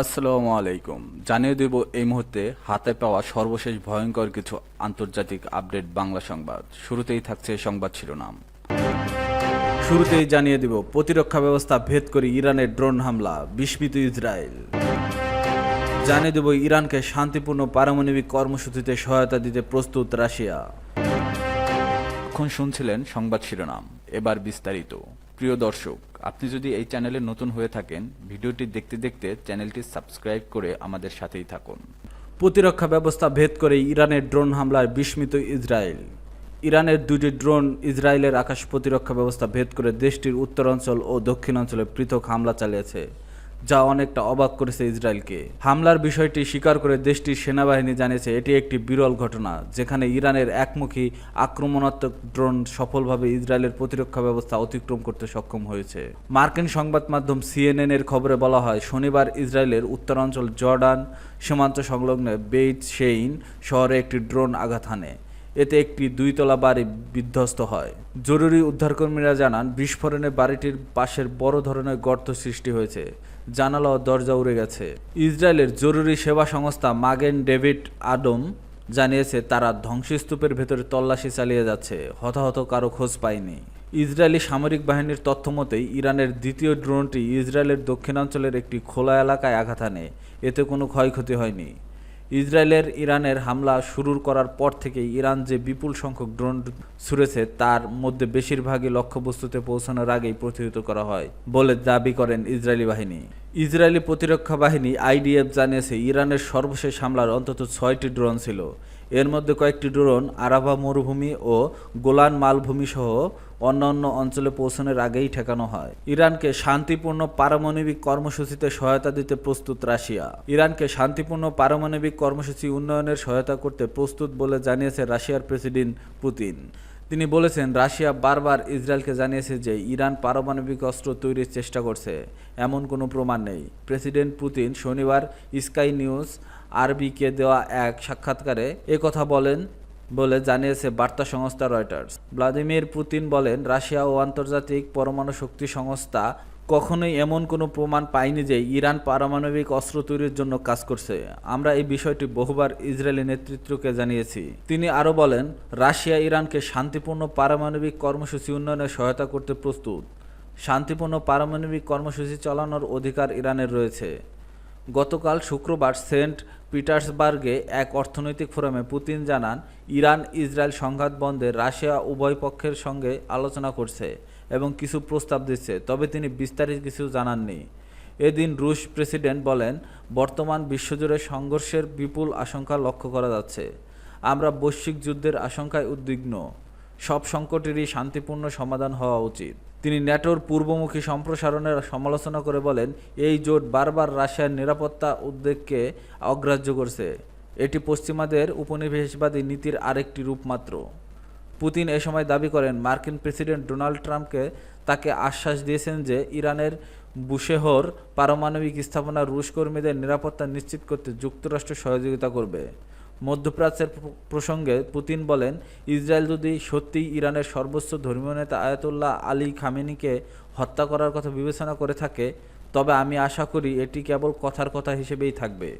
আসসালামু আলাইকুম। জানিয়ে দেব এই মুহূর্তে হাতে পাওয়া সর্বশেষ ভয়ঙ্কর কিছু আন্তর্জাতিক আপডেট বাংলা সংবাদ। শুরুতেই থাকছে সংবাদ শিরোনাম। শুরুতেই জানিয়ে দেব, প্রতিরক্ষা ব্যবস্থা ভেদ করে ইরানের ড্রোন হামলা, বিস্মিত ইসরায়েল। জানিয়ে দেব, ইরানকে শান্তিপূর্ণ পারমাণবিক কর্মসূচিতে সহায়তা দিতে প্রস্তুত রাশিয়া। এখন শুনছিলেন সংবাদ শিরোনাম। এবার বিস্তারিত। প্রিয় দর্শক, আপনি যদি এই চ্যানেলে নতুন হয়ে থাকেন, ভিডিওটি দেখতে দেখতে চ্যানেলটি সাবস্ক্রাইব করে আমাদের সাথেই থাকুন। প্রতিরক্ষা ব্যবস্থা ভেদ করে ইরানের ড্রোন হামলায় বিস্মিত ইসরায়েল। ইরানের দুটি ড্রোন ইসরায়েলের আকাশ প্রতিরক্ষা ব্যবস্থা ভেদ করে দেশটির উত্তরাঞ্চল ও দক্ষিণাঞ্চলে পৃথক হামলা চালিয়েছে। যা অনেকটা অবাক করেছে ইসরায়েলকে। হামলার বিষয়টি স্বীকার করে দেশটির সেনাবাহিনী জানিয়েছে, এটি একটি বিরল ঘটনা, যেখানে ইরানের একমুখী আক্রমণাত্মক ড্রোন সফলভাবে ইসরায়েলের প্রতিরক্ষা ব্যবস্থা অতিক্রম করতে সক্ষম হয়েছে। মার্কিন সংবাদ মাধ্যম সিএনএন এর খবরে বলা হয়, শনিবার ইসরায়েলের উত্তরাঞ্চল জর্ডান সীমান্ত সংলগ্ন বেইত শেইন শহরে একটি ড্রোন আঘাত হানে। এতে একটি দুইতলা বাড়ি বিধ্বস্ত হয়। জরুরি উদ্ধারকর্মীরা জানান, বিস্ফোরণে বাড়িটির পাশের বড় ধরনের গর্ত সৃষ্টি হয়েছে। জানালা ও দরজা উড়ে গেছে। ইসরায়েলের জরুরি সেবা সংস্থা মাগেন ডেভিড আডম জানিয়েছে, তারা ধ্বংসস্তূপের ভেতরে তল্লাশি চালিয়ে যাচ্ছে। হতাহত কারও খোঁজ পায়নি। ইসরায়েলি সামরিক বাহিনীর তথ্য মতেই ইরানের দ্বিতীয় ড্রোনটি ইসরায়েলের দক্ষিণাঞ্চলের একটি খোলা এলাকায় আঘাত আনে। এতে কোনো ক্ষয়ক্ষতি হয়নি। ইসরায়েলের ইরানের হামলা শুরু করার পর থেকেই ইরান যে বিপুল সংখ্যক ড্রোন ছুড়েছে, তার মধ্যে বেশিরভাগই লক্ষ্যবস্তুতে পৌঁছানোর আগেই প্রতিহত করা হয় বলে দাবি করেন ইসরায়েলি বাহিনী। ইসরায়েলি প্রতিরক্ষা বাহিনী আইডিএফ জানিয়েছে, ইরানের সর্বশেষ হামলার অন্তত ছয়টি ড্রোন ছিল। এর মধ্যে কয়েকটি ড্রোন, আরাভা মরুভূমি ও গোলান মালভূমি সহ অন্যান্য অঞ্চলে পৌঁছানোর আগেই ঠেকানো হয়। ইরানকে শান্তিপূর্ণ পারমাণবিক কর্মসূচিতে সহায়তা দিতে প্রস্তুত রাশিয়া। ইরানকে শান্তিপূর্ণ পারমাণবিক কর্মসূচি উন্নয়নের সহায়তা করতে প্রস্তুত বলে জানিয়েছে রাশিয়ার প্রেসিডেন্ট পুতিন। তিনি বলেছেন, রাশিয়া বারবার ইসরায়েলকে জানিয়েছে যে ইরান পারমাণবিক অস্ত্র তৈরির চেষ্টা করছে। এমন কোনো প্রমাণ নেই। প্রেসিডেন্ট পুতিন শনিবার স্কাই নিউজ আরবিকে দেওয়া এক সাক্ষাৎকারে কথা বলেন বলে জানিয়েছে বার্তা সংস্থা রয়টার্স। ভ্লাদিমির পুতিন বলেন, রাশিয়া ও আন্তর্জাতিক পরমাণু শক্তি সংস্থা কখনোই এমন কোনো প্রমাণ পায়নি যে ইরান পারমাণবিক অস্ত্র তৈরির জন্য কাজ করছে। আমরা এই বিষয়টি বহুবার ইসরায়েলি নেতৃত্বকে জানিয়েছি। তিনি আরও বলেন, রাশিয়া ইরানকে শান্তিপূর্ণ পারমাণবিক কর্মসূচি উন্নয়নে সহায়তা করতে প্রস্তুত। শান্তিপূর্ণ পারমাণবিক কর্মসূচি চালানোর অধিকার ইরানের রয়েছে। গতকাল শুক্রবার সেন্ট পিটার্সবার্গে এক অর্থনৈতিক ফোরামে পুতিন জানান ইরান ইসরায়েল সংঘাত বন্ধে রাশিয়া উভয় পক্ষের সঙ্গে আলোচনা করছে। এবং কিছু প্রস্তাব দিচ্ছে, তবে তিনি বিস্তারিত কিছু জানাননি। এদিন রুশ প্রেসিডেন্ট বলেন, বর্তমান বিশ্বজুড়ে সংঘর্ষের বিপুল আশঙ্কা লক্ষ্য করা যাচ্ছে। আমরা বৈশ্বিক যুদ্ধের আশঙ্কায় উদ্বিগ্ন। সব সংকটেরই শান্তিপূর্ণ সমাধান হওয়া উচিত। তিনি ন্যাটোর পূর্বমুখী সম্প্রসারণের সমালোচনা করে বলেন, এই জোট বারবার রাশিয়ার নিরাপত্তা উদ্বেগকে অগ্রাহ্য করছে। এটি পশ্চিমাদের উপনিবেশবাদী নীতির আরেকটি রূপ মাত্র পুতিন এ সময় দাবি করেন, মার্কিন প্রেসিডেন্ট ডোনাল্ড ট্রাম্পকে তাকে আশ্বাস দিয়েছেন যে ইরানের বুশেহর পারমাণবিক স্থাপনা রুশ কর্মীদের নিরাপত্তা নিশ্চিত করতে যুক্তরাষ্ট্র সহযোগিতা করবে। মধ্যপ্রাচ্যের প্রসঙ্গে পুতিন বলেন, ইসরায়েল যদি সত্যিই ইরানের সর্বোচ্চ ধর্মীয় নেতা আয়াতুল্লাহ আলী খামেনিকে হত্যা করার কথা বিবেচনা করে থাকে, তবে আমি আশা করি এটি কেবল কথার কথা হিসেবেই থাকবে।